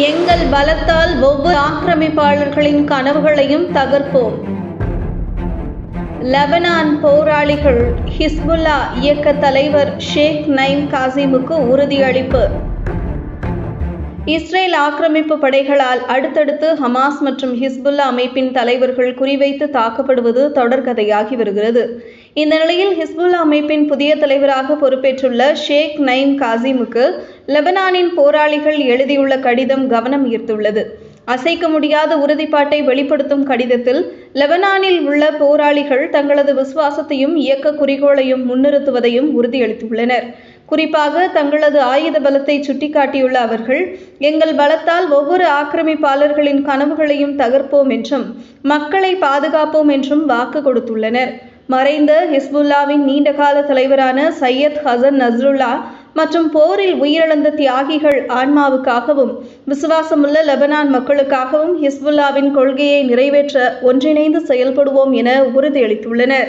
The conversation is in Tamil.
எங்கள் பலத்தால் ஒவ்வொரு ஆக்கிரமிப்பாளர்களின் கனவுகளையும் தகர்ப்போம். லெபனான் போராளிகள் ஹிஸ்புல்லா இயக்க தலைவர் ஷேக் நைம் காசிமுக்கு உறுதியளிப்பு. இஸ்ரேல் ஆக்கிரமிப்பு படைகளால் அடுத்தடுத்து ஹமாஸ் மற்றும் ஹிஸ்புல்லா அமைப்பின் தலைவர்கள் குறிவைத்து தாக்கப்படுவது தொடர்கதையாகி வருகிறது. இந்த நிலையில் ஹிஸ்புல்லா அமைப்பின் புதிய தலைவராக பொறுப்பேற்றுள்ள ஷேக் நைம் காசிமுக்கு லெபனானின் போராளிகள் எழுதியுள்ள கடிதம் கவனம் ஈர்த்துள்ளது. அசைக்க முடியாத உறுதிப்பாட்டை வெளிப்படுத்தும் கடிதத்தில் லெபனானில் உள்ள போராளிகள் தங்களது விசுவாசத்தையும் இயக்க குறிக்கோளையும் முன்னிறுத்துவதையும் உறுதியளித்துள்ளனர். குறிப்பாக தங்களது ஆயுத பலத்தை சுட்டிக்காட்டியுள்ள அவர்கள் எங்கள் பலத்தால் ஒவ்வொரு ஆக்கிரமிப்பாளர்களின் கனவுகளையும் தகர்ப்போம் என்றும் மக்களை பாதுகாப்போம் என்றும் வாக்கு கொடுத்துள்ளனர். மறைந்த ஹிஸ்புல்லாவின் நீண்டகால தலைவரான சையத் ஹசன் நஸ்ருல்லா மற்றும் போரில் உயிரிழந்த தியாகிகள் ஆன்மாவுக்காகவும் விசுவாசமுள்ள லெபனான் மக்களுக்காகவும் ஹிஸ்புல்லாவின் கொள்கையை நிறைவேற்ற ஒன்றிணைந்து செயல்படுவோம் என உறுதியளித்துள்ளனர்.